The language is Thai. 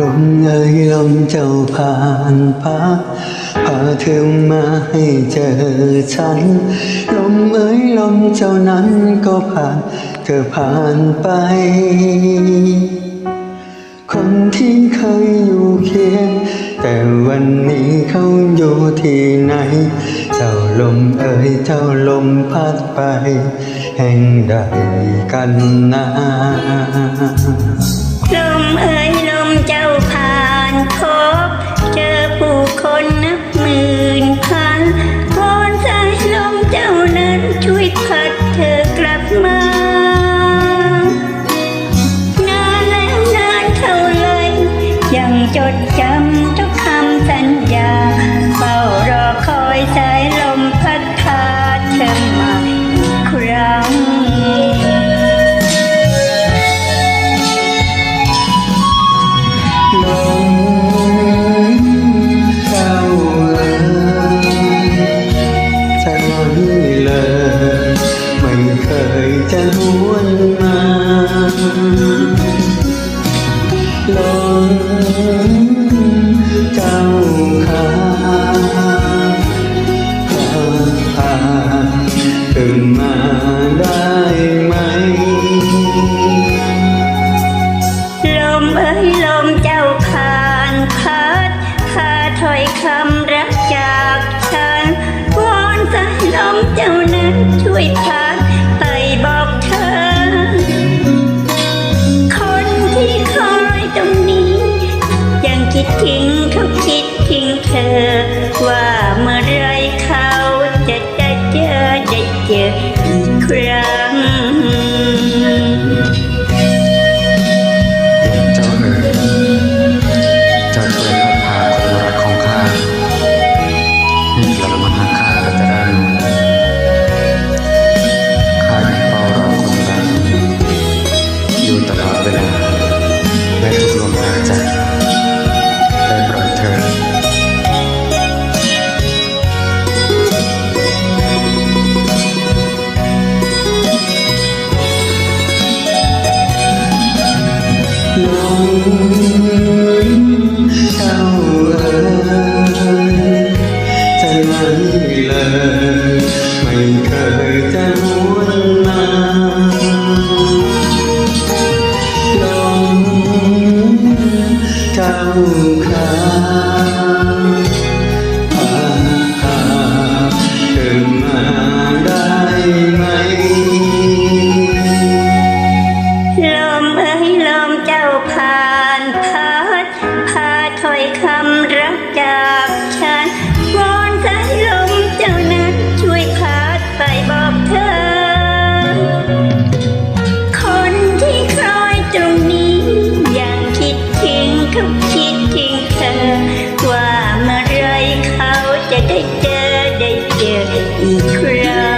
ลมเอ่ยลมเจ้าผ่านพักพาเธอมาให้เจอฉัน ลมเอ่ยลมเจ้านั้นก็ผ่าน เธอผ่านไป คนที่เคยอยู่เคียงแต่วันนี้เขาอยู่ที่ไหน เจ้าลมเอ่ยเจ้าลมพัดไป แห่งใดกันนะลมเอ่ยลมเจ้าา เลย ไม่เคยจะหวนมาลมเได้เลมเจ้าเอ๋ยใจไม่เลยไม่เคยจะหวนมาลมเจ้าขา Yeah.